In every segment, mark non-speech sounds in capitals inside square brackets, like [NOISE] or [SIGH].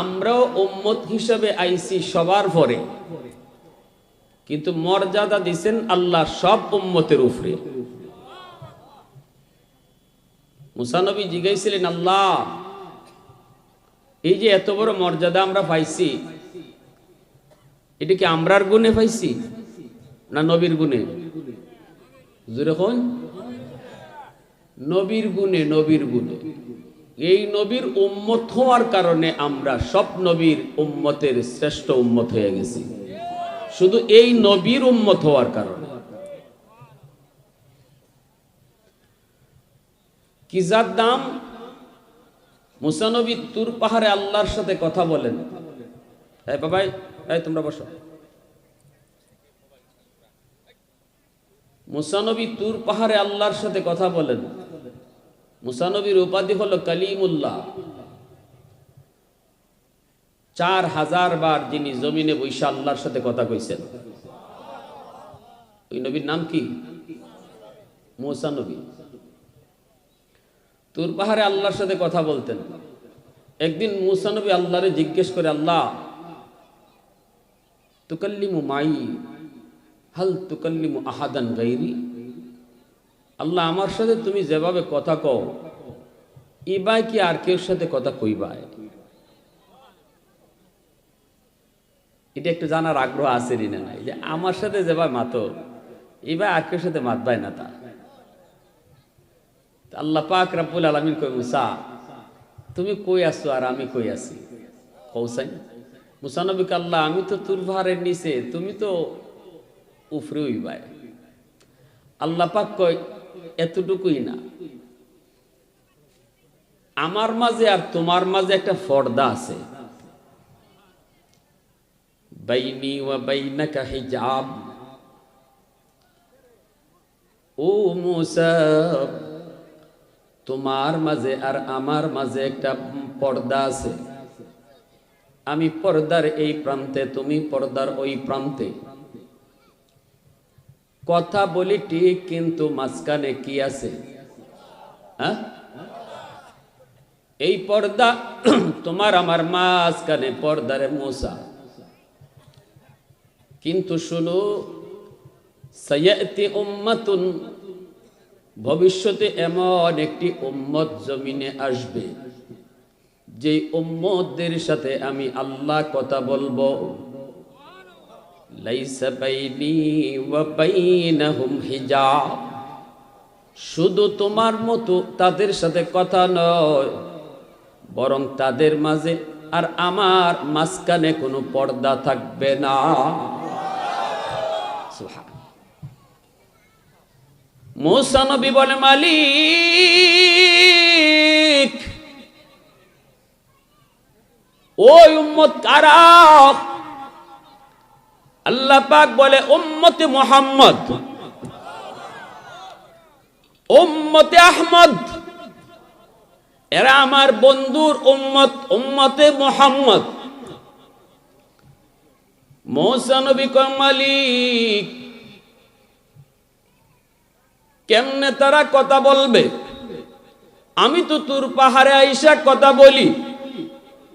আমরাও উম্মত হিসাবে আইসি সবার পরে। কিন্তু মর্যাদা দিছেন আল্লাহ সব উম্মতের উপরে। মুসানবী জিগাইছিলেন আল্লাহ, এই যে এত বড় মর্যাদা আমরা পাইছি, এটা কি আমরার গুণে পাইছি না নবীর গুণে? হন নবীর গুণে নবীর গুণে। এই নবীর উম্মত হওয়ার কারণে আমরা সব নবীর উম্মতের শ্রেষ্ঠ উম্মত হয়ে গেছি। শুধু এই নবীর উম্মত হওয়ার কারণে। কিজার দাম? মুসানবী তুর পাহাড়ে আল্লাহর সাথে কথা বলেন। হ্যাঁ বাবাই এই তোমরা বসো। মুসানবী তুর পাহাড়ে আল্লাহর সাথে কথা বলেন। মুসানবীর উপাধি হলো কালিমুল্লাহ। চার হাজার বার যিনি জমিনে বৈশা আল্লাহর সাথে কথা কইছেন। ওই নবীর নাম কি? মুসা নবী। তুর পাহাড়ে আল্লাহর সাথে কথা বলতেন। একদিন মুসা নবী আল্লাহরে জিজ্ঞেস করে, আল্লাহ, তুকাল্লিমু মাই, হাল তুকাল্লিমু আহাদান গাইরি? আল্লাহ আমার সাথে তুমি যেভাবে কথা কও ইবাই কি আর কেউ সাথে কথা কইবায়? এটা একটু জানার আগ্রহ আছে না নাই? যে আমার সাথে যেভাবে মাতো এবার আর কেউ সাথে মাতবায় না তা। আল্লাহ পাক রাব্বুল আলামিন কই মুসা, তুমি কই আসছো আর আমি কই আছি? কৌসাই মুসানবিক আল্লাহ, আমি তো তুর ভারের নিচে, তুমি তো উফরে উইবায়। আল্লাহ পাক কয় এতটুকুই না। আমার মাঝে আর তোমার মাঝে একটা পর্দা আছে। বাইনি ওয়া বাইনাকা তোমার মাঝে আর আমার মাঝে একটা পর্দা আছে। আমি পর্দার এই প্রান্তে, তুমি পর্দার ওই প্রান্তে। কথা বলি ঠিক, কিন্তু মাঝখানে কি আছে? হ্যাঁ? এই পর্দা, [CLEARS THROAT] তোমার আমার মাঝখানে পর্দারে মশা কিন্তু শুনো সৈয়তি উম্মাতুন, ভবিষ্যতে এমন একটি উম্মত জমিনে আসবে যে উম্মতদের সাথে আমি আল্লাহ কথা বলব। লাইসা বাইনি ওয়া বাইনাহুম শুধু তোমার মতো তাদের সাথে কথা নয়, বরং তাদের মাঝে আর আমার মাঝখানে কোনো পর্দা থাকবে না। মৌসা নবী বলে, মালিক, ওই উম্মত কারা? আল্লাহ পাক বলে, উম্মতে মোহাম্মদ। উম্মতে আহমদ। এরা আমার বন্ধুর উম্মত, উম্মতে মোহাম্মদ। মালিক। কেমনে তারা কথা বলবে? আমি তো তোর পাহাড়ে আইসা কথা বলি।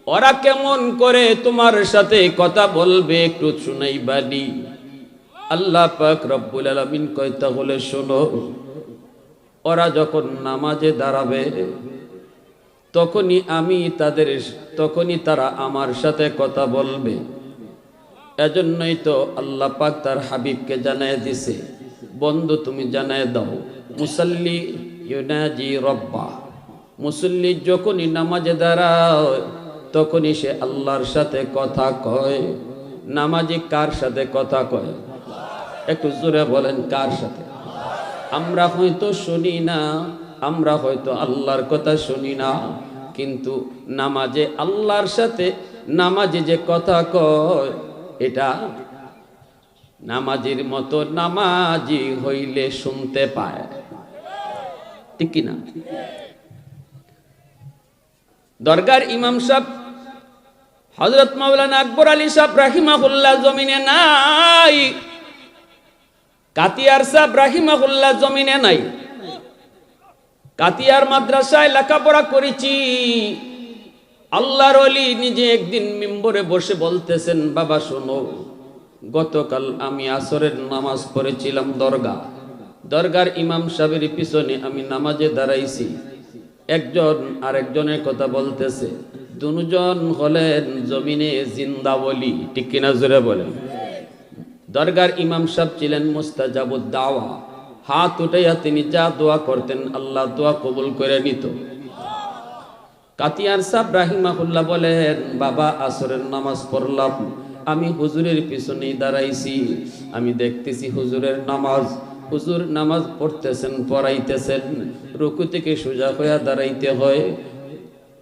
ওরা কেমন করে তোমার সাথে কথা বলবে একটু শুনাই বানি আল্লাহ পাক রব্বুল আলামিন কয়, তাহলে শোনো, ওরা যখন নামাজে দাঁড়াবে, তখনই আমি তাদের, তখনই তারা আমার সাথে কথা বলবে। এজন্যই তো আল্লাহ পাক তার হাবিবকে জানায় দিছে, বন্ধু, তুমি জানায় দাও, মুসল্লি ইউনাজি রব্বা। মুসল্লি যখনই নামাজে দাঁড়ায় তখনই সে আল্লাহর সাথে কথা কয়। নামাজি কার সাথে কথা কয়? একটু জোরে বলেন, কার সাথে? আমরা হয়তো শুনি না, আমরা হয়তো আল্লাহর কথা শুনি না, কিন্তু নামাজে আল্লাহর সাথে নামাজে যে কথা কয়, এটা নামাজির মতো নামাজি হইলে শুনতে পায়। ঠিক কিনা? দরগার ইমাম সাহ হজরত মাওলানা আকবর আলী সাহ রাহিমাহুল্লাহ জমিনে নাই। কাতিয়ার সাহ রাহিমাহুল্লাহ জমিনে নাই। কাতিয়ার মাদ্রাসায় লেখাপড়া করেছি। আল্লাহর অলি নিজে একদিন মিম্বরে বসে বলতেছেন, বাবা, শোনো, গতকাল আমি আসরের নামাজ পড়েছিলাম দরগা দরগার ইমাম সাহেবের পিছনে আমি নামাজে দাঁড়াইছি। একজন আরেকজনের কথা বলতেছে দুজন হলেন জমিনে জিন্দা বলি ঠিক কিনা জোরে বলেন। দরগার ইমাম সাহেব ছিলেন মুস্তাজাবুদ দাওয়া হাত উঠাইয়া তিনি যা দোয়া করতেন, আল্লাহ দোয়া কবুল করে নিত। কাতিয়ার সাহ রাহিমাহুল্লাহ বলেন, বাবা, আসরের নামাজ পড়লাম। আমি হুজুরের পিছনেই দাঁড়াইছি। আমি দেখতেছি হুজুরের নামাজ। হুজুর নামাজ পড়তেছেন, পড়াইতেছেন। রুকু থেকে সোজা হইয়া দাঁড়াইতে হয়।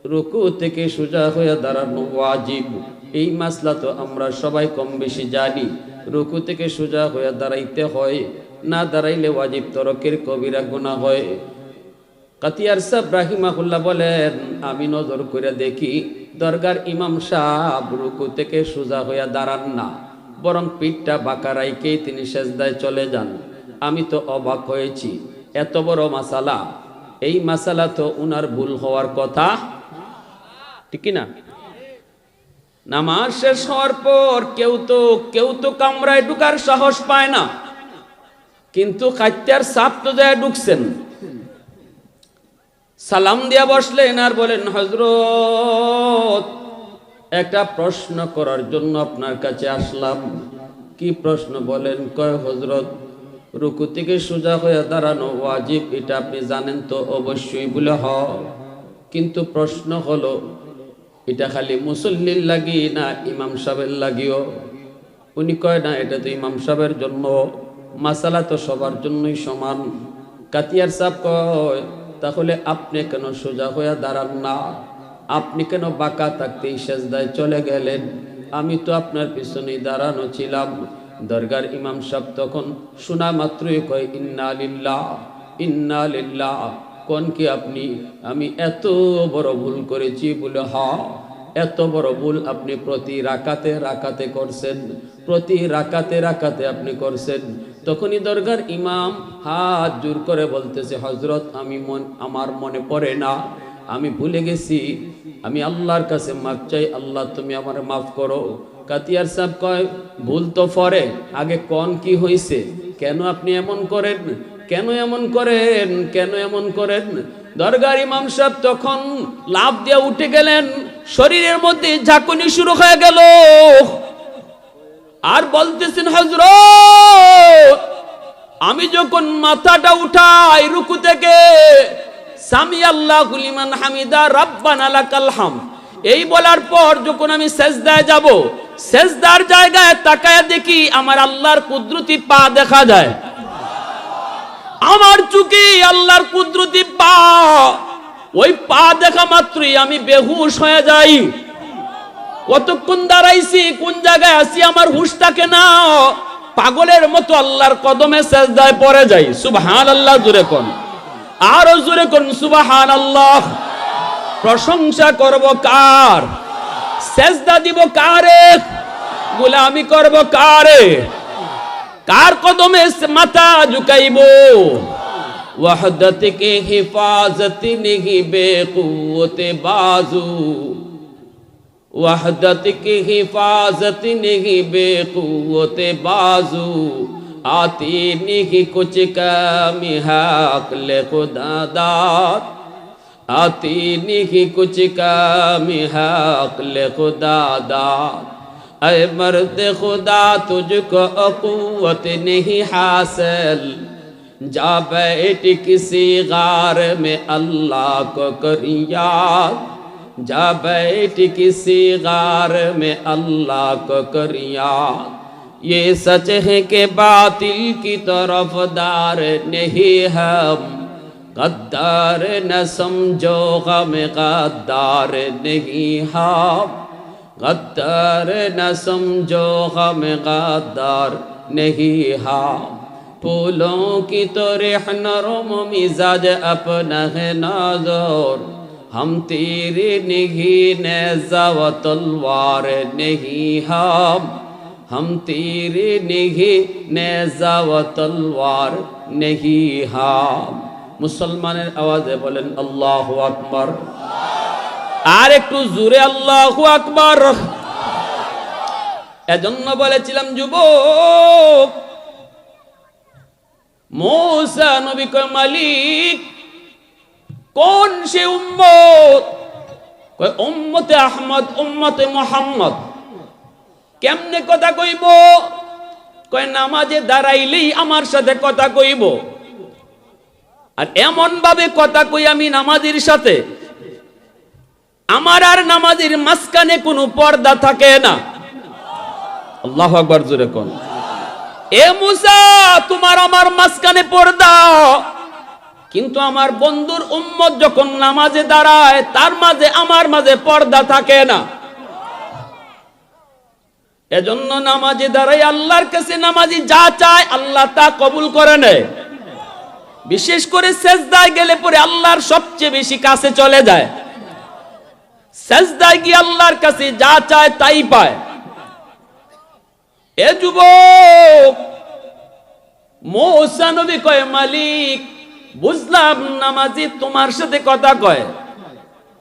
রুকু থেকে সোজা হইয়া দাঁড়ানো ওয়াজিব। এই মাসলা তো আমরা সবাই কম বেশি জানি। রুকু থেকে সোজা হইয়া দাঁড়াইতে হয়। না দাঁড়াইলে ওয়াজিব তরকের কবিরা গুণা হয়। কাতিয়ার সাহেব রাহিমাহুল্লাহ বলেন, আমি নজর করে দেখি দরগার ইমাম সাহ রুকু থেকে সোজা হইয়া দাঁড়ান না। বরং পিঠটা বাঁকা রাইকেই তিনি সেজদায় চলে যান। আমি তো অবাক হয়েছি। এত বড় মাসালা। এই মাসালা তো উনার ভুল হওয়ার কথা। ঠিক না নামাজ শেষ হওয়ার পর কেউ তো কেউ তো কামরায় ঢুকার সাহস পায় না। কিন্তু খাদ্যার সাপ তো যায় ঢুকছেন। সালাম দিয়া বসলেন আর বলেন হজরত একটা প্রশ্ন করার জন্য আপনার কাছে আসলাম। কি প্রশ্ন বলেন? কয় হজরত রুকু থেকে সোজা হয়ে দাঁড়ানো ওয়াজিব, এটা আপনি জানেন তো অবশ্যই বলে হ কিন্তু প্রশ্ন হলো এটা খালি মুসল্লির লাগি না ইমাম সাহেবের লাগিও। উনি কয় না, এটা তো ইমাম সাহেবের জন্য। মাসালা তো সবার জন্যই সমান। কাতিয়ার সাহেব কয়, তাহলে আপনি কেন সোজা হয়ে দাঁড়ান না? আপনি কেন বাঁকা থাকতে সেজদায় চলে গেলেন? আমি তো আপনার পিছনেই দাঁড়ানো ছিলাম। দরগার ইমাম সাহেব তখন শোনা মাত্রই কয়, ইন্না লিল্লাহ ইন্না লিল্লাহ। কোন কি আপনি, আমি এত বড় ভুল করেছি বলে হা এত বড় ভুল আপনি প্রতি রাকাতে রাকাতে করছেন, প্রতি রাকাতে রাকাতে আপনি করছেন। তখনই দরগার ইমাম হাত জোর করে বলতেছে হজরত আমি মন, আমার মনে পড়ে না, আমি ভুলে গেছি, আমি আল্লাহর কাছে মাফ চাই, আল্লাহ তুমি আমার মাফ করো। কাতিয়ার সাহেব কয়, ভুল তো ফরে, আগে কন কি হয়েছে কেন আপনি এমন করেন? কেন এমন করেন? কেন এমন করেন? দরগার ইমাম সাহেব তখন লাভ দিয়ে উঠে গেলেন, শরীরের মধ্যে ঝাঁকুনি শুরু হয়ে গেল। আর বলতেছেন হজরত আমি যখন মাথাটা উঠাই রুকু থেকে, সামি আল্লাহ গুলিমান হামিদা রাব্বানা লাকাল হাম। এই বলার পর যখন আমি সেজদায় যাব, সেজদার জায়গায় তাকায় দেখি আমার আল্লাহর কুদরতি পা দেখা যায়। আমার চুকি আল্লাহর কুদরতি পা। ওই পা দেখা মাত্রই আমি বেহুশ হয়ে যাই। কতক্ষণ দাঁড়াইছি, কোন জায়গায় আছি, আমার হুশ থাকে না। পাগলের মতো আল্লাহর কদমে সেজদায় পড়ে যাই। সুবহান আল্লাহ জুড়ে কোন। আরও জুড়ে কোন সুবহান আল্লাহ প্রশংসা করব কার? সেজদা দিব কারে? গোলামি করব কারে? কার جو کئی بو وحدت کی حفاظت نہیں بے قوت بازو۔ وحدت کی حفاظت نہیں بے قوت بازو۔ آتی نہیں کچھ کم حقل خدا داد آتی نہیں کچھ کم حقل خدا داد اے مرد خدا تجھ کو قوت نہیں حاصل۔ جا بیٹھ کسی غار میں اللہ کو کر یاد۔ جا بیٹھ کسی غار میں اللہ کو کر یاد۔ یہ سچ ہے کہ باطل کی طرف دار نہیں ہم۔ قدر نہ سمجھو، غم قدر نہیں ہم۔ غدار نہ سمجھو غم غدار نہیں ہاں پھولوں کی تو ریح نرم مزاج اپنا ہے نازور۔ ہم تیری نگی نیزا و تلوار نہیں ہم ہم تیری نگی نیزا و تلوار نہیں ہم مسلمان آوازیں بولن اللہ اکبر۔ আর একটু জোরে আল্লাহু আকবার। এজন্য বলেছিলাম, যুবক, মৌসা নবী কয় মালিক, কোন সে উম্মত? উম্মতে আহমদ, উম্মতে মোহাম্মদ। কেমনে কথা কইব? কয়, নামাজে দাঁড়াইলেই আমার সাথে কথা কইব। আর এমন ভাবে কথা কই আমি নামাজের সাথে। আমার আর নামাজের মাঝখানে কোনো পর্দা থাকে না। আল্লাহ আকবার জোরে কোন। এ মুসা, তোমার আমার মাঝখানে পর্দা। কিন্তু আমার বন্ধুর উম্মত যখন নামাজে দাঁড়ায়, তার মাঝে আমার মাঝে পর্দা থাকে না। এজন্য নামাজে দাঁড়াই আল্লাহর কাছে নামাজি যা চায়, আল্লাহ তা কবুল করে নেয়। বিশেষ করে শেষদায় গেলে পরে আল্লাহর সবচেয়ে বেশি কাছে চলে যায়। সেজদায় গিয়ে আল্লাহর কাছে যা চায় তাই পায়। এ যুবক, মৌসা কয়, মালিক, বুঝলাম নামাজি তোমার সাথে কথা কয়,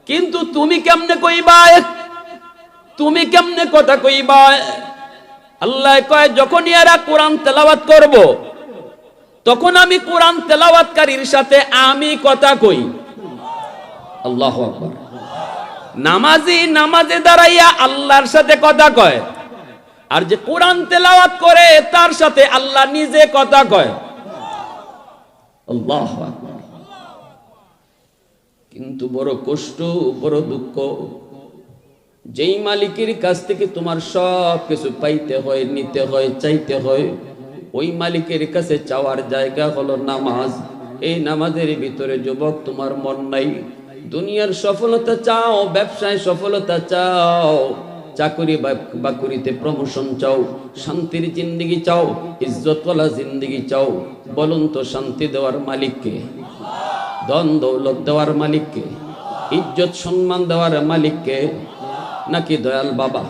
কিন্তু তুমি কেমনে কইবা? তুমি কেমনে কথা কইবা? আল্লাহ কয় যখন এরা কোরআন তেলাওয়াত করব, তখন আমি কোরআন তেলাওয়াতকারীর সাথে আমি কথা কই। আল্লাহ আকবার। নামাজি নামাজে দাঁড়াইয়া আল্লাহর সাথে কথা কয়। আর যে কোরআন তেলাওয়াত করে, তার সাথে আল্লাহ নিজে কথা কয়। আল্লাহ কিন্তু বড় কষ্ট, বড় দুঃখ। যেই মালিকের কাছ থেকে তোমার সব কিছু পাইতে হয়, নিতে হয়, চাইতে হয়, ওই মালিকের কাছে চাওয়ার জায়গা হলো নামাজ। এই নামাজের ভিতরে যুবক, তোমার মন নাই। দুনিয়ার সফলতা চাও, ব্যবসায় সফলতা চাও, চাকরি বাকরিতে প্রমোশন চাও, শান্তির জিন্দিগি চাও, ইজ্জতওয়ালা জিন্দিগি চাও, বলুন তো শান্তি দেওয়ার মালিককে? ধন দৌলত দেওয়ার মালিককে? ইজ্জত সম্মান দেওয়ার মালিককে? নাকি দয়াল বাবা,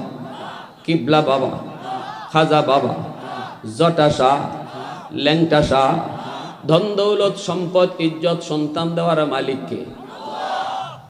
কিবলা বাবা, খাজা বাবা জটা শাহ ল্যাংটা শাহ ধন দৌলত, সম্পদ, ইজ্জত, সন্তান দেওয়ার মালিককে?